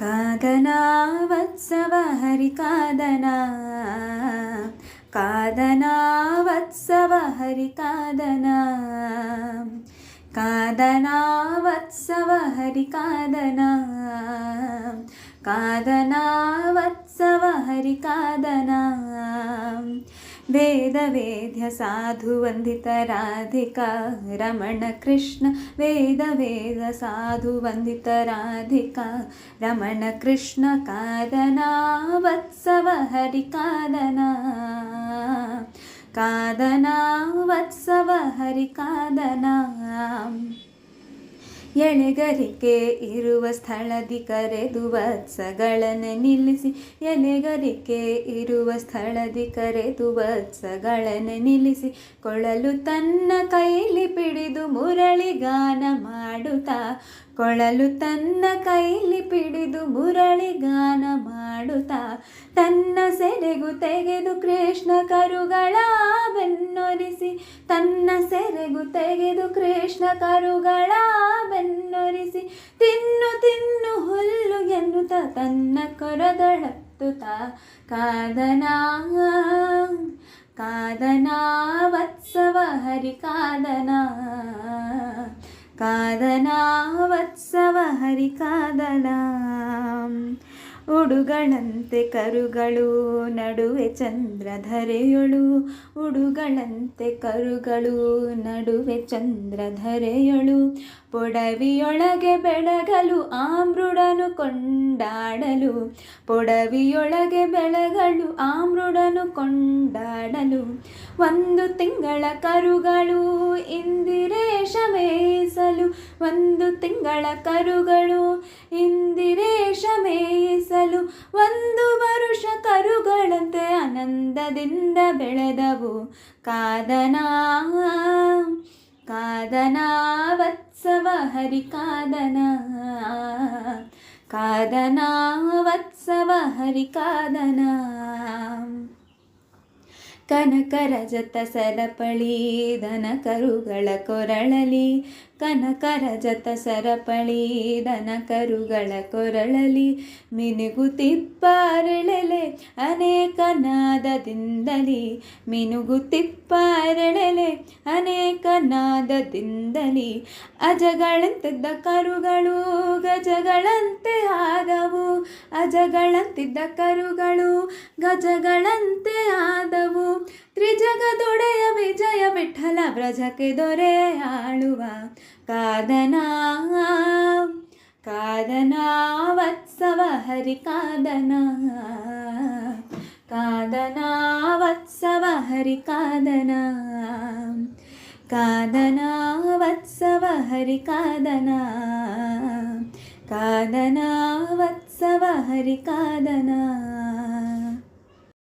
ಕಾದನ ವತ್ಸವ ಹರಿ ಕಾದನ ಕಾದನ ವತ್ಸವ ಹರಿ ಕಾದನ ಕಾದನ ವತ್ಸವ ಹರಿ ಕಾದನ ಕಾದನ ವತ್ಸವ ಹರಿ ಕಾದನ वेदवेद्य साधुवन्दितराधिका रमणकृष्ण वेदवेद साधुवन्दितराधिका रमणकृष्णकादना वत्सव हरिकादना कादना वत्सव हरिकादना ಎಳೆಗರಿಕೆ ಇರುವ ಸ್ಥಳದಿ ಕರೆದು ವತ್ಸಗಳನ್ನು ನಿಲ್ಲಿಸಿ. ಎಣೆಗರಿಕೆ ಇರುವ ಸ್ಥಳದಿ ಕರೆದು ವತ್ಸಗಳನ್ನು ನಿಲ್ಲಿಸಿ. ಕೊಳಲು ತನ್ನ ಕೈಲಿ ಪಿಡಿದು ಮುರಳಿ ಗಾನ ಮಾಡುತ್ತಾ. ಕೊಳಲು ತನ್ನ ಕೈಲಿ ಪಿಡಿದು ಮುರಳಿ ಗಾನ ಮಾಡುತ್ತಾ? ತನ್ನ ಸೆರೆಗು ತೆಗೆದು ಕೃಷ್ಣ ಕರುಗಳ ಬೆನ್ನೊರಿಸಿ ತನ್ನ ಸೆರೆಗು ತೆಗೆದು ಕೃಷ್ಣ ಕರುಗಳ ಬೆನ್ನೊರಿಸಿ ತಿನ್ನು ತಿನ್ನು ಹುಲ್ಲು ಎನ್ನುತ್ತ ತನ್ನ ಕೊರದಳತ್ತುತ ಕಾದನ ಕಾದನ ವತ್ಸವ ಹರಿ ಕಾದನ? ಕಾದನ ವತ್ಸವ ಹರಿ ಕಾದನ? ಉಡುಗಳಂತೆ ಕರುಗಳು ನಡುವೆ ಚಂದ್ರಧರೆಯೊಳು. ಉಡುಗಳಂತೆ ಕರುಗಳು ನಡುವೆ ಚಂದ್ರಧರೆಯೊಳು. ಪೊಡವಿಯೊಳಗೆ ಬೆಳಗಲು ಆಮೃಡನು ಕೊಂಡಾಡಲು, ಪೊಡವಿಯೊಳಗೆ ಬೆಳೆಗಳು ಆಮೃಡನು ಕೊಂಡಾಡಲು. ಒಂದು ತಿಂಗಳ ಕರುಗಳು ಇಂದಿರೇಶ ಮೇಯಿಸಲು ಒಂದು ತಿಂಗಳ ಕರುಗಳು ಇಂದಿರೇಶ ಮೇಯಿಸಲು ಒಂದು ವರುಷ ಕರುಗಳಂತೆ ಆನಂದದಿಂದ ಬೆಳೆದವು. ಕಾದನ ಕಾದನ, ವತ್ಸವ ಹರಿ ಕಾದನ ಕಾದನ ವತ್ಸವ ಹರಿ ಕಾದನ ಕನಕ ರಜತ ಸರಪಳಿ ದನ ಕರುಗಳ ಕೊರಳಲಿ. ಕನಕ ರಜತ ಸರಪಳಿ ದನ ಕರುಗಳ ಕೊರಳಲಿ. ಮಿನುಗುತಿಪ್ಪಾರಳೆಲೆ ಅನೇಕ ನಾದದಿಂದಲಿ ಮಿನುಗುತಿಪ್ಪಾರಳೆಲೆ ಅನೇಕ ನಾದದಿಂದಲಿ ಅಜಗಳಂತಿದ್ದ ಕರುಗಳು, ಗಜಗಳಂತೆ ಆದವು. ಅಜಗಳಂತಿದ್ದ ಕರುಗಳು ಗಜಗಳಂತೆ ಆದವು. ತ್ರಿಜಗದೊಡೆಯ ವಿಜಯ ವಿಠಲ ವ್ರಜಕ್ಕೆ ದೊರೆ ಆಳುವ. ಕಾದನ ಕಾದನ ವತ್ಸವ ಹರಿ ಕಾದನ. ಕಾದನ ವತ್ಸವ ಹರಿ ಕಾದನ. ಕಾದನ ವತ್ಸವ ಹರಿ ಕಾದನ. ಕಾದನ ವತ್ಸವ ಹರಿ ಕಾದನ.